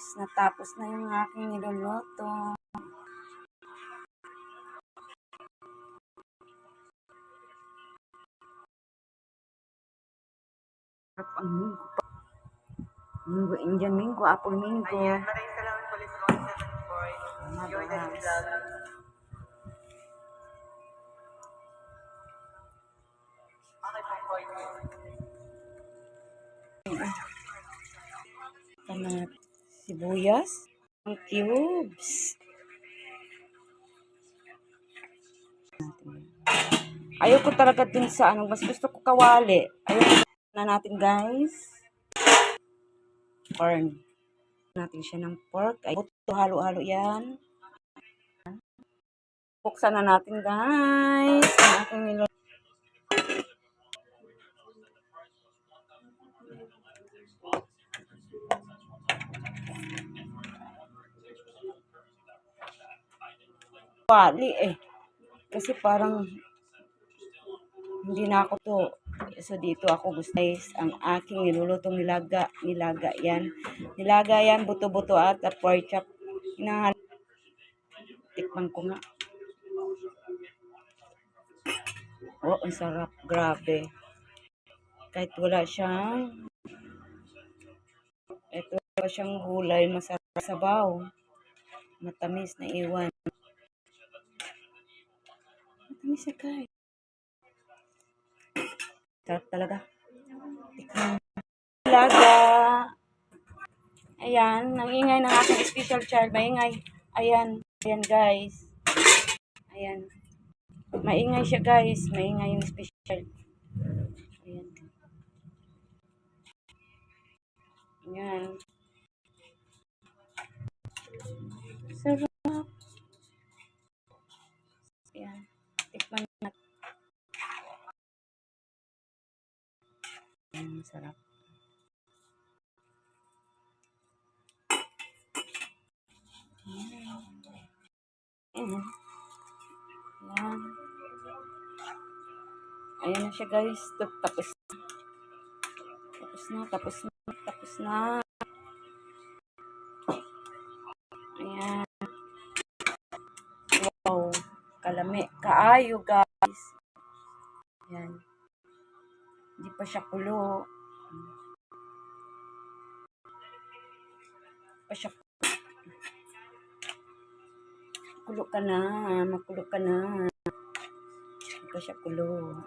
guys, natapos na yung aking niluluto. Sarap ang minggo pa. Minggo, Indian minggo, apple minggo. Ayan, maraming salamat po, Liz Ron, boy. Enjoy the vlog. Kamat sibuyas, ang cubes. Ayaw ko talaga dun sa ano, mas gusto ko kawali. Ayaw na natin guys. Corn. Natin siya ng pork. Ay, ito halo-halo yan. Buksan na natin guys. Ang aking nilo. Wali eh. Kasi parang hindi na ako to. So dito ako gusto guys, ang aking nilulutong nilaga, nilaga yan. Nilaga yan, buto-buto at pork chop. Hinahal. Tikman ko nga. Oh, ang sarap. Grabe. Kahit wala siyang kahit wala siyang gulay, masarap sabaw. Matamis na iwan. Matamis siya guys. Sarap talaga. Talaga. Ayan, ang ingay ng aking special child. Maingay. Ayan. Ayan guys. Ayan. Maingay siya guys. Maingay yung special. Ayan. Ayan. Tikman natin. Ayan, sarap. Ayan. Ayan. Ayan na siya guys. Tapos na. Tapos na, tapos na, tapos na. Kalami. Kaayo guys. Ayan. Hindi pa siya kulo. Pa siya kulo ka na. Makulo ka na. Hindi pa siya kulo.